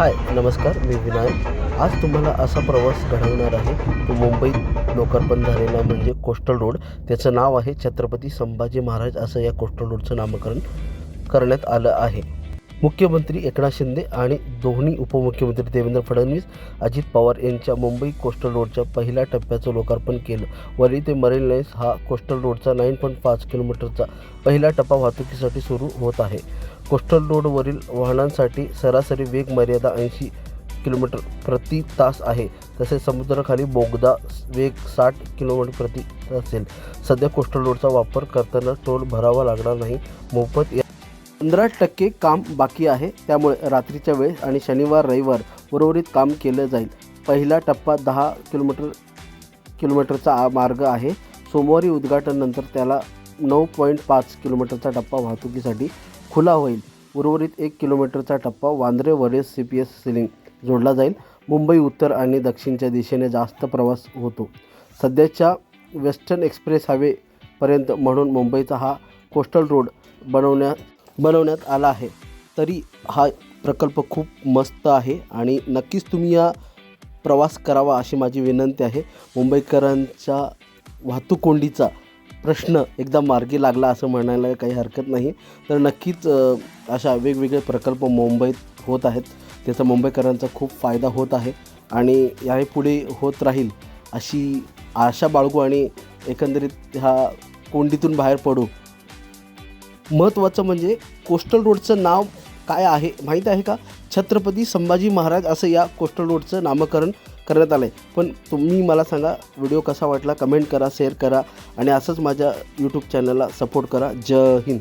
हाय नमस्कार मी विनायक. आज तुम्हाला असा प्रवास घडवणार आहे. तो मुंबईत लोकार्पण झालेला म्हणजे कोस्टल रोड. त्याचं नाव आहे छत्रपती संभाजी महाराज असं या कोस्टल रोडचं नामकरण करण्यात आलं आहे. मुख्यमंत्री एकनाथ शिंदे आणि दोन्ही उपमुख्यमंत्री देवेंद्र फडणवीस अजित पवार यांच्या मुंबई कोस्टल रोडच्या पहिल्या टप्प्याचं लोकार्पण केलं. वरळी ते मरीन लाईन्स हा कोस्टल रोडचा नाईन पॉईंट पाच किलोमीटरचा पहिला टप्पा वाहतुकीसाठी सुरू होत आहे. कोस्टल रोडवरील वाहनांसाठी सरासरी वेग मर्यादा ऐंशी किलोमीटर प्रति तास आहे. तसेच समुद्राखाली बोगदा वेग साठ किलोमीटर प्रति असेल. सध्या कोस्टल रोडचा वापर करताना टोल भरावा लागणार नाही. मोफत या पंधरा टक्के काम बाकी आहे. त्यामुळे रात्रीच्या वेळेस आणि शनिवार रविवार उर्वरित काम केलं जाईल. पहिला टप्पा दहा किलोमीटर किलोमीटरचा मार्ग आहे. सोमवारी उद्घाटननंतर त्याला नऊ पॉईंट पाच किलोमीटरचा टप्पा वाहतुकीसाठी खुला होईल. उर्वरित एक किलोमीटरचा टप्पा वांद्रे वरेस सी पी एस सिलिंग जोडला जाईल. मुंबई उत्तर आणि दक्षिणच्या दिशेने जास्त प्रवास होतो. सध्याच्या वेस्टर्न एक्सप्रेस हायवेपर्यंत म्हणून मुंबईचा हा कोस्टल रोड बनवण्यात बनवण्यात आला आहे. तरी हा प्रकल्प खूप मस्त आहे आणि नक्कीच तुम्ही या प्रवास करावा अशी माझी विनंती आहे. मुंबईकरांच्या वाहतूक कोंडीचा प्रश्न एकदा मार्गी लागला असं म्हणायला काही हरकत नाही. तर नक्कीच अशा वेगवेगळे प्रकल्प मुंबईत होत आहेत. त्याचा मुंबईकरांचा खूप फायदा होत आहे आणि याही पुढे होत राहील अशी आशा बाळगू आणि एकंदरीत ह्या कोंडीतून बाहेर पडू महत्त्वाचं म्हणजे कोस्टल रोडचं नाव काय आहे माहीत आहे का? छत्रपती संभाजी महाराज असं या कोस्टल रोडचं नामकरण करण्यात आलं आहे पण तुम्ही मला सांगा व्हिडिओ कसा वाटला? कमेंट करा शेअर करा आणि असंच माझ्या यूट्यूब चॅनलला सपोर्ट करा. जय हिंद.